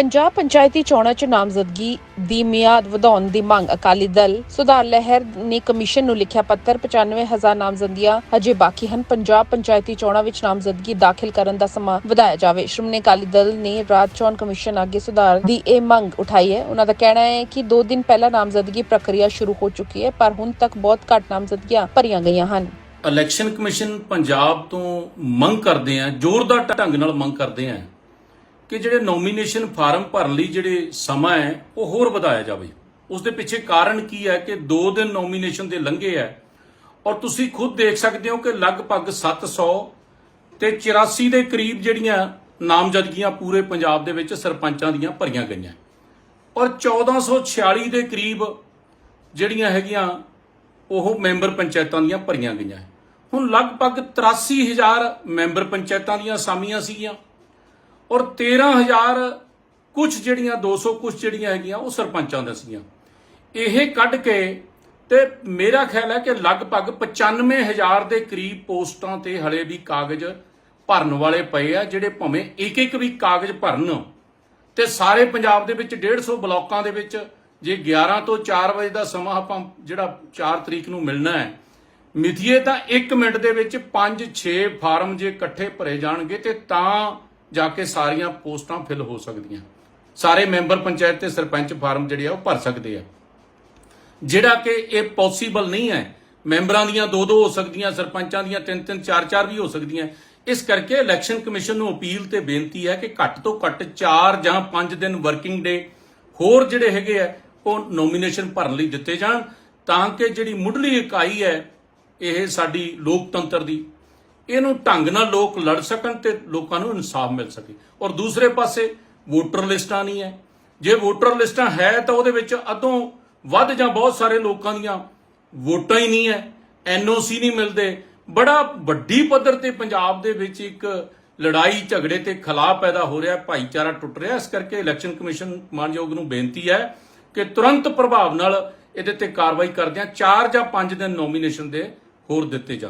ਪੰਜਾਬ ਪੰਚਾਇਤੀ ਚੋਣਾਂ 'ਚ ਨਾਮਜ਼ਦਗੀ ਦੀ ਮਿਆਦ ਵਧਾਉਣ ਦੀ ਮੰਗ ਅਕਾਲੀ ਦਲ, ਸੁਧਾਰ ਲਹਿਰ ਨੇ ਕਮਿਸ਼ਨ ਨੂੰ ਲਿਖਿਆ ਪੱਤਰ 95000 ਨਾਮਜ਼ਦਗੀਆਂ ਅਜੇ ਬਾਕੀ ਹਨ। ਪੰਜਾਬ ਪੰਚਾਇਤੀ ਚੋਣਾਂ ਵਿੱਚ ਨਾਮਜ਼ਦਗੀ ਦਾਖਲ ਕਰਨ ਦਾ ਸਮਾਂ ਵਧਾਇਆ ਜਾਵੇ। ਸ਼੍ਰੋਮਣੀ ਅਕਾਲੀ ਦਲ ਨੇ ਰਾਜ ਚੋਣ ਕਮਿਸ਼ਨ ਅੱਗੇ ਸੁਧਾਰ ਦੀ ਇਹ ਮੰਗ ਉਠਾਈ ਹੈ। ਉਹਨਾਂ ਦਾ ਕਹਿਣਾ ਹੈ ਕਿ 2 ਦਿਨ ਪਹਿਲਾਂ ਨਾਮਜ਼ਦਗੀ ਪ੍ਰਕਿਰਿਆ ਸ਼ੁਰੂ ਹੋ ਚੁੱਕੀ ਹੈ, ਪਰ ਹੁਣ ਤੱਕ ਬਹੁਤ ਘੱਟ ਨਾਮਜ਼ਦਗੀਆਂ ਭਰੀਆਂ ਗਈਆਂ ਹਨ। ਇਲੈਕਸ਼ਨ ਕਮਿਸ਼ਨ ਪੰਜਾਬ ਤੋਂ ਮੰਗ ਕਰਦੇ ਆ, ਜ਼ੋਰਦਾਰ ਢੰਗ ਨਾਲ ਮੰਗ ਕਰਦੇ ਆ। ਕਿ ਜਿਹੜੇ ਨੋਮੀਨੇਸ਼ਨ ਫਾਰਮ ਭਰਨ ਲਈ ਜਿਹੜੇ ਸਮਾਂ ਹੈ, ਉਹ ਹੋਰ ਵਧਾਇਆ ਜਾਵੇ। ਉਸ ਦੇ ਪਿੱਛੇ ਕਾਰਨ ਕੀ ਹੈ ਕਿ 2 ਦਿਨ ਨੋਮੀਨੇਸ਼ਨ ਦੇ ਲੰਘੇ ਹੈ ਔਰ ਤੁਸੀਂ ਖੁਦ ਦੇਖ ਸਕਦੇ ਹੋ ਕਿ ਲਗਭਗ 700 ਤੇ 84 ਦੇ ਕਰੀਬ ਜਿਹੜੀਆਂ ਨਾਮਜ਼ਦਗੀਆਂ ਪੂਰੇ ਪੰਜਾਬ ਦੇ ਵਿੱਚ ਸਰਪੰਚਾਂ ਦੀਆਂ ਭਰੀਆਂ ਗਈਆਂ। ਔਰ 1446 ਦੇ ਕਰੀਬ ਜਿਹੜੀਆਂ ਹੈਗੀਆਂ, ਉਹ ਮੈਂਬਰ ਪੰਚਾਇਤਾਂ ਦੀਆਂ ਭਰੀਆਂ ਗਈਆਂ। ਹੁਣ ਲਗਭਗ 83000 ਮੈਂਬਰ ਪੰਚਾਇਤਾਂ ਦੀਆਂ ਅਸਾਮੀਆਂ ਸੀਗੀਆਂ। ਔਰ 13000 ਕੁਝ ਜਿਹੜੀਆਂ 200 ਕੁਝ ਜਿਹੜੀਆਂ ਹੈਗੀਆਂ, ਉਹ ਸਰਪੰਚਾਂ ਦੀਆਂ ਸੀਗੀਆਂ ਇਹ ਕੱਢ ਕੇ ਤੇ ਮੇਰਾ ਖਿਆਲ ਹੈ ਕਿ ਲਗਭਗ 95000 ਦੇ ਕਰੀਬ ਪੋਸਟਾਂ ਤੇ ਹਲੇ ਵੀ ਕਾਗਜ਼ ਭਰਨ ਵਾਲੇ ਪਏ ਆ, ਜਿਹੜੇ ਭਾਵੇਂ ਇੱਕ ਇੱਕ ਵੀ ਕਾਗਜ਼ ਭਰਨ, ਤੇ ਸਾਰੇ ਪੰਜਾਬ ਦੇ ਵਿੱਚ 150 ਬਲਾਕਾਂ ਦੇ ਵਿੱਚ ਜੇ 11 ਤੋਂ 4 ਵਜੇ ਦਾ ਸਮਾਂ ਆਪਾਂ ਜਿਹੜਾ 4 ਤਰੀਕ ਨੂੰ ਮਿਲਣਾ ਹੈ, ਮਿਥੀਏ ਤਾਂ 1 ਮਿੰਟ ਦੇ ਵਿੱਚ 5-6 ਫਾਰਮ ਜੇ ਇਕੱਠੇ ਭਰੇ ਜਾਣਗੇ ਤੇ ਤਾਂ ਜਾ ਕੇ ਸਾਰੀਆਂ ਪੋਸਟਾਂ ਫਿਲ ਹੋ ਸਕਦੀਆਂ। ਸਾਰੇ ਮੈਂਬਰ ਪੰਚਾਇਤ ਤੇ ਸਰਪੰਚ ਫਾਰਮ ਜਿਹੜੇ ਆ ਉਹ ਭਰ ਸਕਦੇ ਆ। ਜਿਹੜਾ ਕਿ ਇਹ ਪੋਸੀਬਲ ਨਹੀਂ ਹੈ, ਮੈਂਬਰਾਂ ਦੀਆਂ ਦੋ ਦੋ ਹੋ ਸਕਦੀਆਂ, ਸਰਪੰਚਾਂ ਦੀਆਂ ਤਿੰਨ ਤਿੰਨ, ਚਾਰ ਚਾਰ ਵੀ ਹੋ ਸਕਦੀਆਂ। ਇਸ ਕਰਕੇ ਇਲੈਕਸ਼ਨ ਕਮਿਸ਼ਨ ਨੂੰ ਅਪੀਲ ਤੇ ਬੇਨਤੀ ਹੈ ਕਿ ਘੱਟ ਤੋਂ ਘੱਟ 4 ਜਾਂ 5 ਦਿਨ ਵਰਕਿੰਗ ਡੇ ਹੋਰ ਜਿਹੜੇ ਹੈਗੇ ਆ, ਉਹ ਨੋਮੀਨੇਸ਼ਨ ਭਰਨ ਲਈ ਦਿੱਤੇ ਜਾਣ ਤਾਂ ਕਿ ਜਿਹੜੀ ਮੁੱਢਲੀ ਇਕਾਈ ਹੈ, ਇਹ ਸਾਡੀ ਲੋਕਤੰਤਰ ਦੀ ਇਹਨੂੰ ਢੰਗ ਨਾਲ ਲੋਕ ਲੜ ਸਕਣ ਤੇ ਲੋਕਾਂ ਨੂੰ ਇਨਸਾਫ ਮਿਲ ਸਕੇ। ਔਰ ਦੂਸਰੇ ਪਾਸੇ ਵੋਟਰ ਲਿਸਟਾਂ ਨਹੀਂ ਹੈ। ਜੇ ਵੋਟਰ ਲਿਸਟਾਂ ਹੈ ਤਾਂ ਉਹਦੇ ਵਿੱਚ ਅਦੋਂ ਵੱਧ ਜਾਂ ਬਹੁਤ ਸਾਰੇ ਲੋਕਾਂ ਦੀਆਂ ਵੋਟਾਂ ਹੀ ਨਹੀਂ ਹੈ। ਐਨਓਸੀ ਨਹੀਂ ਮਿਲਦੇ। ਬੜਾ ਵੱਡੀ ਪੱਧਰ ਤੇ ਪੰਜਾਬ ਦੇ ਵਿੱਚ ਇੱਕ ਲੜਾਈ ਝਗੜੇ ਤੇ ਖਲਾਅ ਪੈਦਾ ਹੋ ਰਿਹਾ, ਭਾਈਚਾਰਾ ਟੁੱਟ ਰਿਹਾ। ਇਸ ਕਰਕੇ ਇਲੈਕਸ਼ਨ ਕਮਿਸ਼ਨ ਮਾਨਯੋਗ ਨੂੰ ਬੇਨਤੀ ਹੈ ਕਿ ਤੁਰੰਤ ਪ੍ਰਭਾਵ ਨਾਲ ਇਹਦੇ ਤੇ ਕਾਰਵਾਈ ਕਰਦਿਆਂ 4 ਜਾਂ 5 ਦਿਨ ਨੋਮੀਨੇਸ਼ਨ ਦੇ ਹੋਰ ਦਿੱਤੇ ਜਾਣ।